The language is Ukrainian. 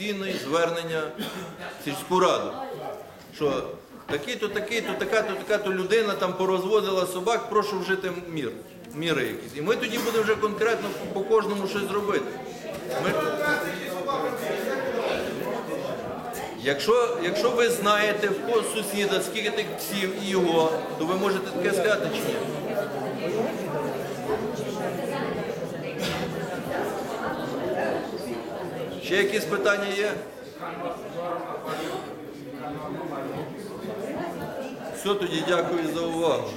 офіційне звернення в сільську раду, що такий-то, такий-то, така-то, така-то людина там порозвозила собак, прошу вжити мір, міри якісь. І ми тоді будемо вже конкретно по кожному щось зробити. Ми... Якщо, якщо ви знаєте в сусіда, скільки тих псів і його, то ви можете таке сказати чи ні? Ще якісь питання є? Все, тоді дякую за увагу.